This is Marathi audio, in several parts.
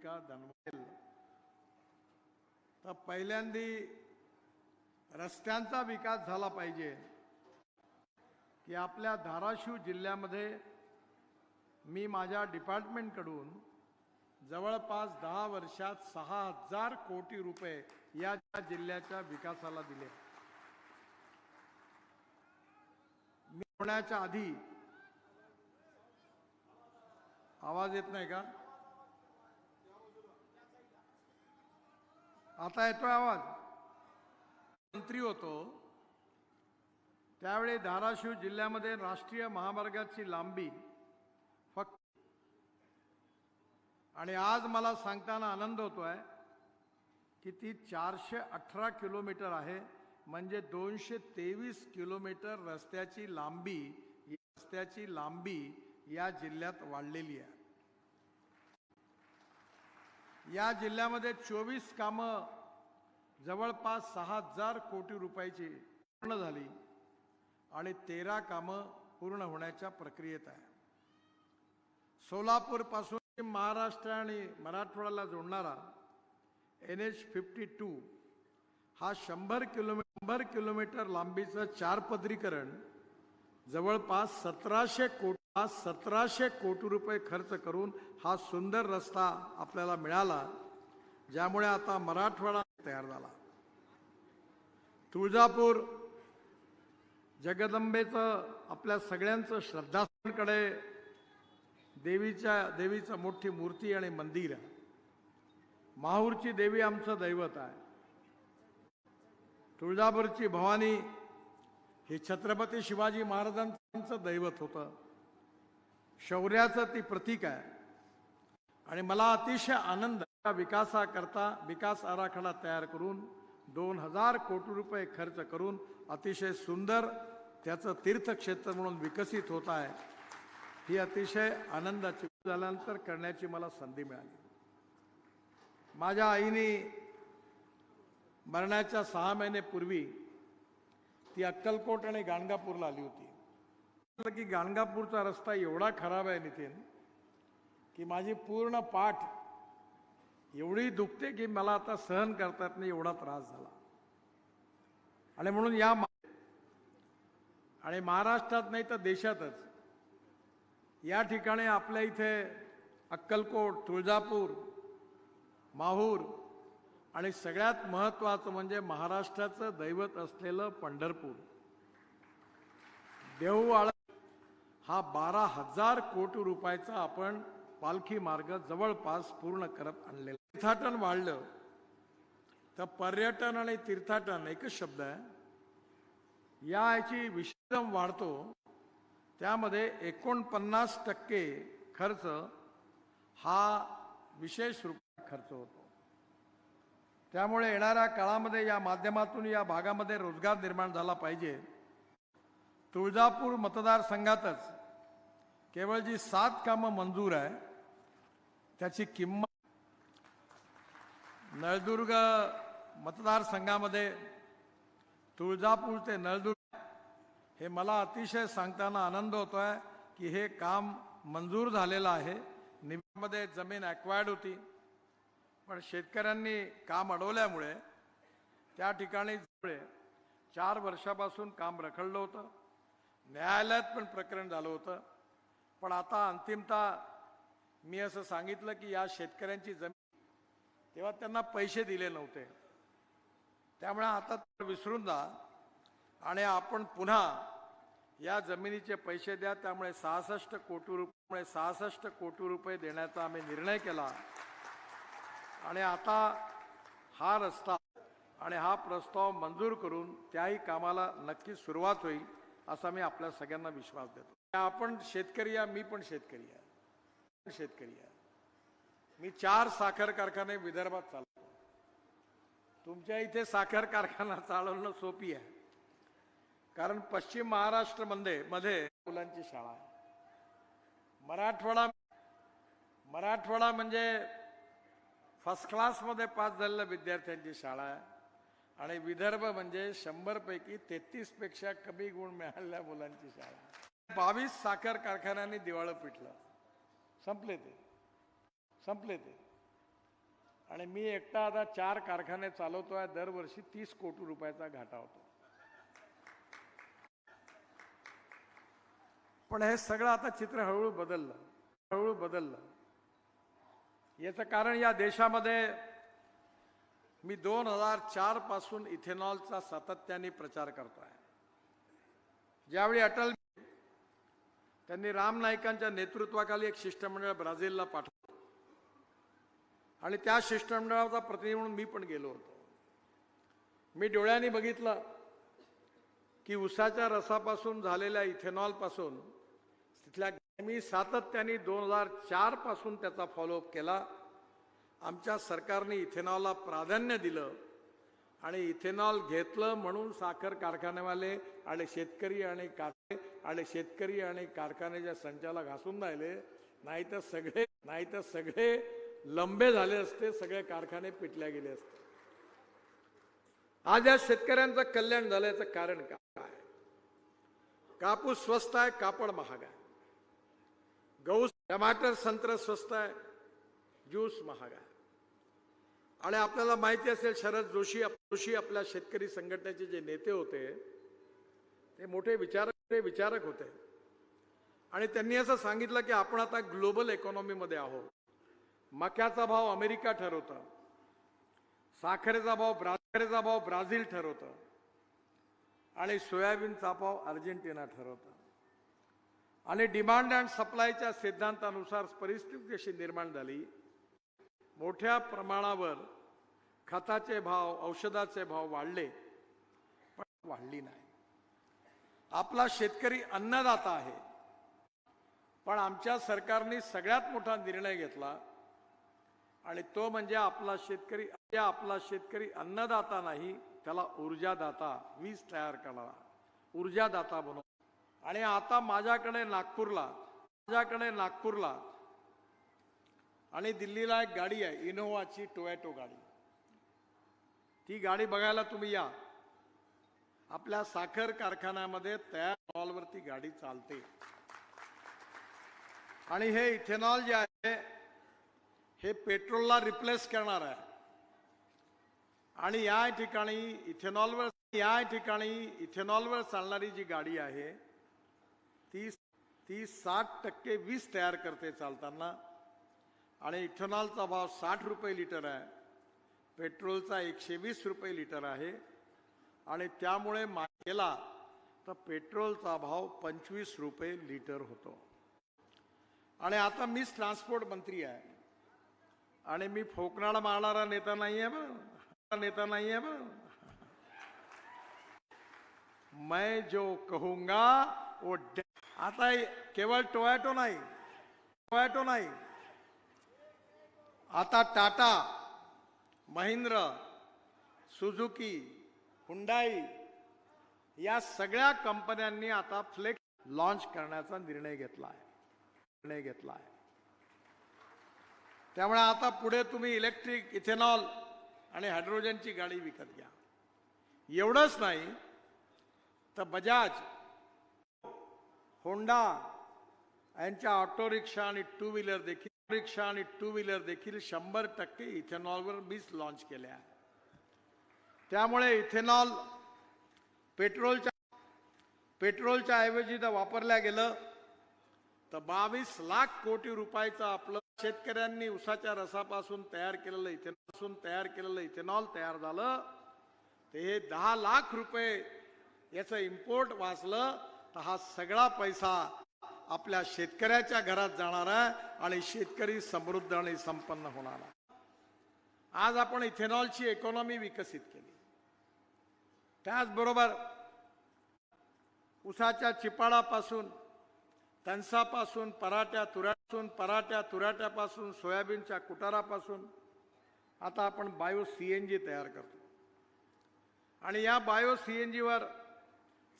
विकास धनवेल तर पहिल्यांदी रस्त्यांचा विकास झाला पाहिजे. की आपल्या धाराशिव जिल्ह्यामध्ये मी माझ्या डिपार्टमेंटकडून जवळपास दहा वर्षात सहा हजार कोटी रुपये या जिल्ह्याच्या विकासाला दिले. मी होण्याच्या आधी आवाज येत नाही का? आता येतोय आवाज. मंत्री होतो. त्यावेळी धाराशिव जिल्ह्यामध्ये राष्ट्रीय महामार्गाची लांबी फक्त आणि आज मला सांगताना आनंद होतो आहे की ती चारशे अठरा किलोमीटर आहे म्हणजे दोनशे तेवीस किलोमीटर रस्त्याची लांबी रस्त्याची लांबी या जिल्ह्यात वाढलेली आहे. या जिल्ह्यामध्ये चोवीस कामं जवळपास सहा हजार कोटी रुपयाची पूर्ण झाली आणि तेरा कामं पूर्ण होण्याच्या प्रक्रियेत आहे. सोलापूरपासून महाराष्ट्र आणि मराठवाड्याला जोडणारा एन एच फिफ्टी टू हा शंभर किलोमी शंभर किलोमीटर लांबीचं चारपदरीकरण जवळपास सतराशे कोटी सतराशे कोटी रुपये खर्च करून हा सुंदर रस्ता आपल्याला मिळाला ज्यामुळे आता मराठवाडा तयार झाला. तुळजापूर जगदंबेचं आपल्या सगळ्यांचं श्रद्धास्थानकडे देवीच्या देवीचं मोठी मूर्ती आणि मंदिर आहे. माहूरची देवी आमचं दैवत आहे. तुळजापूरची भवानी हे छत्रपती शिवाजी महाराजांचं दैवत होतं. शौर्याचं ती प्रतीक आहे. आणि मला अतिशय आनंद या विकासाकरता विकास आराखडा तयार करून दोन हजार कोटी रुपये खर्च करून अतिशय सुंदर त्याचं तीर्थक्षेत्र म्हणून विकसित होत आहे. ही अतिशय आनंदाची झाल्यानंतर करण्याची मला संधी मिळाली. माझ्या आईने मरण्याच्या सहा महिनेपूर्वी ती अक्कलकोट आणि गाणगापूरला आली होती. की गाणगापूरचा रस्ता एवढा खराब आहे नितीन की माझी पूर्ण पाठ एवढी दुखते की मला आता सहन करता येत नाही एवढा त्रास झाला. आणि म्हणून या आणि महाराष्ट्रात नाही तर देशातच. या ठिकाणी आपल्या इथे अक्कलकोट तुळजापूर माहूर आणि सगळ्यात महत्वाचं म्हणजे महाराष्ट्राचं दैवत असलेलं पंढरपूर. देऊवाळ हा बारा हजार कोटी रुपयाचा आपण पालखी मार्ग जवळपास पूर्ण करत आणलेला तीर्थाटन वाढलं. तर पर्यटन आणि तीर्थाटन एकच शब्द आहे. या याची विषम वाढतो. त्यामध्ये एकोणपन्नास टक्के खर्च हा विशेष रूपात खर्च होतो. त्यामुळे येणाऱ्या काळामध्ये या माध्यमातून या भागामध्ये रोजगार निर्माण झाला पाहिजे. तुळजापूर मतदारसंघातच केवळ जी सात कामं मंजूर आहे त्याची किंमत नळदुर्ग मतदारसंघामध्ये तुळजापूर ते नळदुर्ग हे मला अतिशय सांगताना आनंद होतो आहे की हे काम मंजूर झालेलं आहे. निमध्ये जमीन ॲक्वायर्ड होती. पण शेतकऱ्यांनी काम अडवल्यामुळे त्या ठिकाणी चार वर्षापासून काम रखडलं होतं. न्यायालयात पण प्रकरण झालं होतं. पण आता अंतिमतः मी असं सांगितलं की या शेतकऱ्यांची जमीन तेव्हा त्यांना पैसे दिले नव्हते. त्यामुळे आता विसरून जा आणि आपण पुन्हा या जमिनीचे पैसे द्या. त्यामुळे सहासष्ट कोटी रुपये सहासष्ट कोटी रुपये देण्याचा आम्ही निर्णय केला. आणि आता हा रस्ता आणि हा प्रस्ताव मंजूर करून त्याही कामाला नक्की सुरुवात होईल असा मी आपल्या सगळ्यांना विश्वास देतो. आपण शेतकरी आहे मी पण शेतकरी आहे शेतकरी आहे मी चार साखर कारखाने विदर्भात चालवतो. तुमच्या इथे साखर कारखाना चालवणं सोपी आहे. कारण पश्चिम महाराष्ट्रमध्ये मुलांची शाळा आहे. मराठवाडा मराठवाडा म्हणजे फर्स्ट क्लासमध्ये पास झालेल्या विद्यार्थ्यांची शाळा आहे. आणि विदर्भ म्हणजे शंभर पैकी पेक्षा कमी गुण मिळालेल्या मुलांची शाळा आहे. बावीस साखर कारखान्यांनी दिवाळं पिटलं. संपले ते. संपले ते. आणि मी एकटा आता चार कारखाने चालवतोय दरवर्षी तीस कोटी रुपयाचा घाटा होतो. पण हे सगळं आता चित्र हळूहळू बदललं. हळूहळू बदललं. याचं कारण या देशामध्ये मी दोन हजार चारपासून इथेनॉलचा सातत्याने प्रचार करतोय. ज्यावेळी अटल त्यांनी राम नाईकांच्या नेतृत्वाखाली एक शिष्टमंडळ ब्राझीलला पाठवलं. आणि त्या शिष्टमंडळाचा प्रतिनिधी म्हणून मी पण गेलो होतो. मी डोळ्यांनी बघितलं की उसाच्या रसापासून झालेल्या इथेनॉलपासून तिथल्या मी सातत्याने दोन हजार चारपासून त्याचा फॉलोअप केला. आमच्या सरकारने इथेनॉलला प्राधान्य दिलं. आणि इथेनॉल घेतलं म्हणून साखर कारखानेवाले आणि शेतकरी आणि कारखे आणि शेतकरी आणि कारखान्याच्या संचाला घासून राहिले. नाही तर सगळे नाही तर सगळे लंबे झाले असते सगळे कारखाने पिटल्या गेले असते. आज या शेतकऱ्यांचं कल्याण झाल्याचं कारण का- काय? कापूस स्वस्त आहे कापड महाग आहे. गहू टमाटर संत्र स्वस्त आहे ज्यूस महाग आहे. आणि आपल्याला माहिती असेल शरद जोशी जोशी आपल्या शेतकरी संघटनेचे जे नेते होते ते मोठे विचारक विचारक होते. आणि त्यांनी असं सांगितलं की आपण आता ग्लोबल इकॉनॉमीमध्ये आहोत. मक्याचा भाव अमेरिका ठरवतं. साखरेचा भाव साखरेचा भाव ब्राझील ठरवतं. आणि सोयाबीनचा भाव अर्जेंटिना ठरवतं. आणि डिमांड अँड सप्लायच्या सिद्धांतानुसार परिस्थिती कशी निर्माण झाली मोठ्या प्रमाणावर खताचे भाव औषधाचे भाव वाढले पण वाढली नाही. आपला शेतकरी अन्नदाता आहे. पण आमच्या सरकारने सगळ्यात मोठा निर्णय घेतला आणि तो म्हणजे आपला शेतकरी आपला शेतकरी अन्नदाता नाही त्याला ऊर्जादाता वीज तयार करणारा ऊर्जादाता बनव आणि आता माझ्याकडे नागपूरला माझ्याकडे नागपूरला आणि दिल्लीला एक गाडी आहे इनोवाची टोयॅटो गाडी. ती गाडी बघायला तुम्ही या. आपल्या साखर कारखान्यामध्ये तयार इथेनॉलवरती गाडी चालते. आणि हे इथेनॉल जे आहे हे पेट्रोलला रिप्लेस करणार आहे. आणि या ठिकाणी इथेनॉलवर या ठिकाणी इथेनॉलवर चालणारी जी गाडी आहे ती ती साठ टक्के वीज तयार करते चालताना. आणि इथेनॉलचा भाव साठ रुपये लिटर आहे. पेट्रोलचा एकशे वीस रुपये लिटर आहे. आणि त्यामुळे मागेला तर पेट्रोलचा भाव पंचवीस रुपये लिटर होतो. आणि आता मीच ट्रान्सपोर्ट मंत्री आहे. आणि मी फोकनाड मारणारा नेता नाही आहे बरं नेता नाही आहे बरं. मैं जो कहूंगा वो आता केवळ टोयॅटो नाही. टोयॅटो नाही. आता टाटा महिंद्र सुझुकी हुंडाई या सगळ्या कंपन्यांनी आता फ्लेक्स लॉन्च करण्याचा निर्णय घेतला आहे निर्णय घेतला आहे त्यामुळे आता पुढे तुम्ही इलेक्ट्रिक इथेनॉल आणि हायड्रोजनची गाडी विकत घ्या. एवढंच नाही तर बजाज होंडा यांच्या ऑटो रिक्षा आणि टू व्हीलर देखील रिक्षा आणि टू व्हीलर देखील शंभर टक्के इथेनॉलवर मीच लॉन्च केल्या. त्यामुळे इथेनॉल पेट्रोलच्या पेट्रोलच्या ऐवजी जर वापरल्या गेलं तर बावीस लाख कोटी रुपयाचं आपलं शेतकऱ्यांनी उसाच्या रसापासून तयार केलेलं इथेनॉलपासून तयार केलेलं इथेनॉल तयार झालं ते हे दहा लाख रुपये याचं इम्पोर्ट वाचलं तर हा सगळा पैसा आपल्या शेतकऱ्याच्या घरात जाणारा आणि शेतकरी समृद्ध आणि संपन्न होणार. आज आपण इथेनॉलची इकॉनॉमी विकसित केली. त्याचबरोबर उसाच्या चिपाडापासून तणसापासून पराठ्या तुऱ्यापासून पराठ्या तुराट्यापासून सोयाबीनच्या कुटारापासून आता आपण बायो सी एन जी तयार करतो. आणि या बायो सी एन जीवर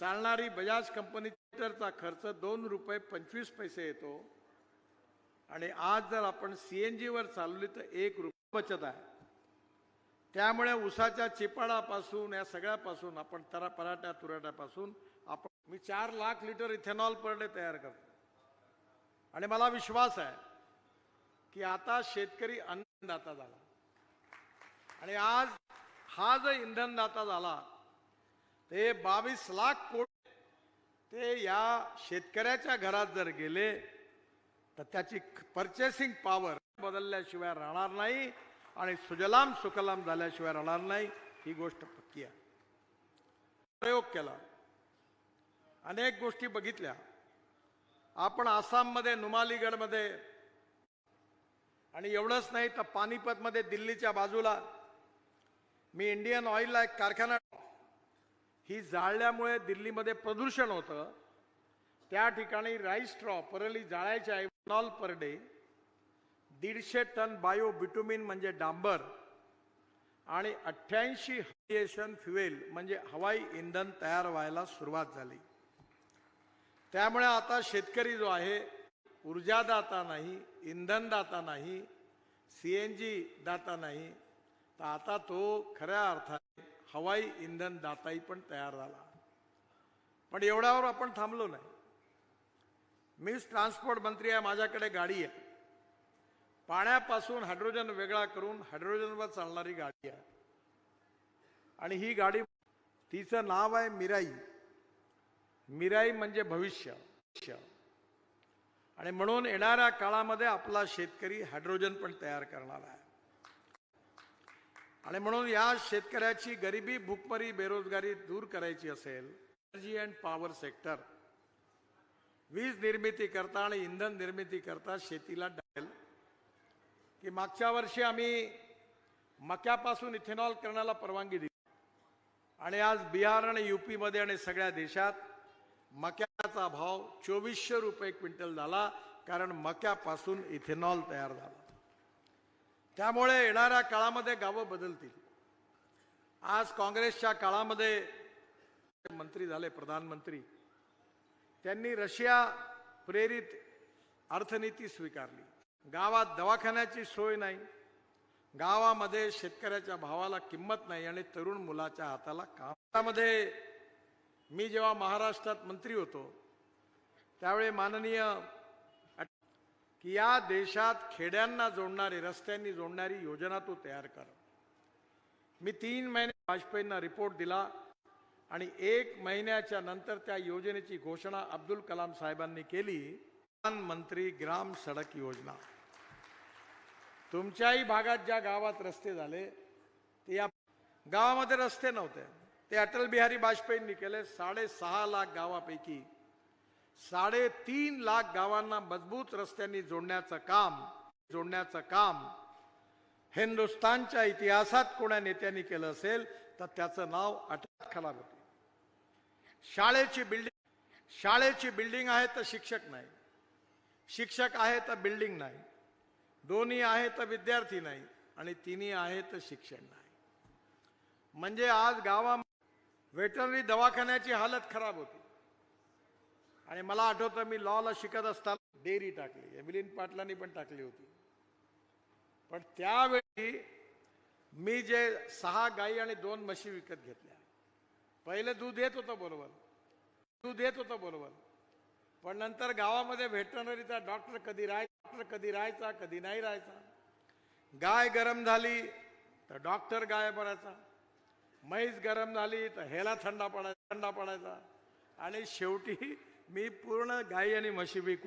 चालणारी बजाज कंपनी लिटरचा खर्च दोन रुपये पंचवीस पैसे येतो. आणि आज जर आपण सी एन जीवर चालवली तर एक रुपये बचत आहे. त्यामुळे उसाच्या चिपाडापासून या सगळ्यापासून आपण तरा पराठ्या तुराट्यापासून आपण मी चार lakh litre ethanol per day तयार करतो. आणि मला विश्वास आहे की आता शेतकरी अन्नदाता झाला. आणि आज हा जो इंधनदाता झाला ते बावीस लाख कोटी ते या शेतकऱ्याच्या घरात जर गेले तर त्याची परचेसिंग पॉवर बदलल्याशिवाय राहणार नाही आणि सुजलाम सुकलाम झाल्याशिवाय राहणार नाही ही गोष्ट पक्की आहे. प्रयोग केला. अनेक गोष्टी बघितल्या. आपण आसाममध्ये नुमालीगडमध्ये आणि एवढंच नाही तर पानिपतमध्ये दिल्लीच्या बाजूला मी इंडियन ऑइलला एक कारखाना ही जाळल्यामुळे दिल्लीमध्ये प्रदूषण होतं. त्या ठिकाणी राईस स्ट्रॉ परली जाळायच्या इथेनॉल पर डे दीडशे टन बायो बिटुमिन म्हणजे डांबर आणि अठ्ठ्याऐंशी एशन फ्युएल म्हणजे हवाई इंधन तयार व्हायला सुरुवात झाली. त्यामुळे आता शेतकरी जो आहे ऊर्जादाता नाही इंधनदाता नाही सी एन जी दाता नाही तर आता तो खऱ्या अर्थाने हवाई इंधन दाताही पण तयार झाला. पण एवढ्यावर आपण थांबलो नाही. मीच ट्रान्सपोर्ट मंत्री आहे माझ्याकडे गाडी आहे. पाण्यापासून हायड्रोजन वेगळा करून हायड्रोजनवर चालणारी गाडी आहे. आणि ही गाडी तिचं नाव आहे मिराई. मिराई म्हणजे भविष्य. भविष्य. आणि म्हणून येणाऱ्या काळामध्ये आपला शेतकरी हायड्रोजन पण तयार करणार आहे. आणि म्हणून या शेतकऱ्याची गरिबी भूकमरी बेरोजगारी दूर करायची असेल एनर्जी अँड पॉवर सेक्टर वीज निर्मिती करता आणि इंधन निर्मिती करता शेतीला डायल की मागच्या वर्षी आम्ही मक्यापासून इथेनॉल करण्याला परवानगी दिली. आणि आज बिहार आणि युपीमध्ये आणि सगळ्या देशात मक्याचा भाव चोवीसशे रुपये क्विंटल झाला कारण मक्यापासून इथेनॉल तयार झाला. त्यामुळे येणाऱ्या काळामध्ये गावं बदलतील. आज काँग्रेसच्या काळामध्ये मंत्री झाले प्रधानमंत्री. त्यांनी रशिया प्रेरित अर्थनीती स्वीकारली. गावात दवाखान्याची सोय नाही. गावामध्ये शेतकऱ्याच्या भावाला किंमत नाही आणि तरुण मुलाच्या हाताला कामामध्ये मी जेव्हा महाराष्ट्रात मंत्री होतो त्यावेळी माननीय की या देशात खेड्यांना जोडणारी रस्त्यांनी जोडणारी योजना तो तयार कर. मी तीन महिने वाजपेयींना रिपोर्ट दिला आणि एक महिन्याच्या नंतर त्या योजनेची घोषणा अब्दुल कलाम साहेबांनी केली. प्रधानमंत्री ग्राम सडक योजना. तुमच्याही भागात ज्या गावात रस्ते झाले ते या गावामध्ये रस्ते नव्हते. ते अटल बिहारी वाजपेयींनी केले. साडेसहा लाख गावापैकी साडेतीन लाख गावांना मजबूत रस्त्यांनी जोडण्याचं काम जोडण्याचं काम हिंदुस्थानच्या इतिहासात कोणा नेत्यांनी केलं असेल तर त्याचं नाव अटक खराब होते. शाळेची बिल्डिंग शाळेची बिल्डिंग आहे तर शिक्षक नाही. शिक्षक आहे तर बिल्डिंग नाही. दोन्ही आहे तर विद्यार्थी नाही. आणि तिन्ही आहे तर शिक्षण नाही. म्हणजे आज गावा वेटरनरी दवाखान्याची हालत खराब होती. आणि मला आठवतं मी लॉला शिकत असताना डेअरी टाकली. मिलिंद पाटलांनी पण टाकली होती. पण त्यावेळी मी जे सहा गाई आणि दोन म्हशी विकत घेतल्या. पहिले दूध येत होतं बरोबर. दूध येत होतं बरोबर. पण नंतर गावामध्ये व्हेटरनरीचा डॉक्टर कधी राहायचा डॉक्टर कधी राहायचा कधी नाही राहायचा. गाय गरम झाली तर डॉक्टर गाय भरायचा म्हैस गरम झाली तर ह्याला थंडा पडायचा थंडा पडायचा. आणि शेवटी मी पूर्ण गाई आणि म्हशी विकू